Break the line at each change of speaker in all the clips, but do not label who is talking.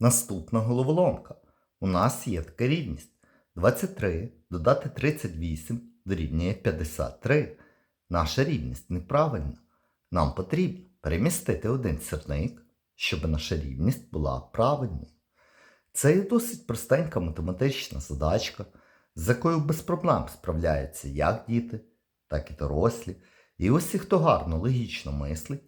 Наступна головоломка. У нас є така рівність. 23 додати 38 дорівнює 53. Наша рівність неправильна. Нам потрібно перемістити один сірник, щоб наша рівність була правильною. Це є досить простенька математична задачка, з якою без проблем справляються як діти, так і дорослі. І усі, хто гарно логічно мислить,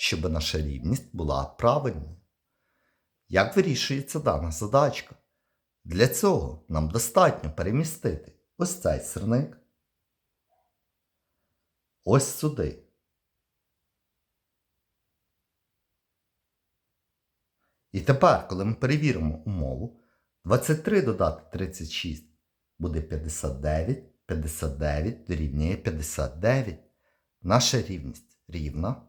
щоб наша рівність була правильною. Як вирішується дана задачка? Для цього нам достатньо перемістити ось цей сирник ось сюди. І тепер, коли ми перевіримо умову, 23 додати 36 буде 59, 59 дорівнює 59. Наша рівність рівна,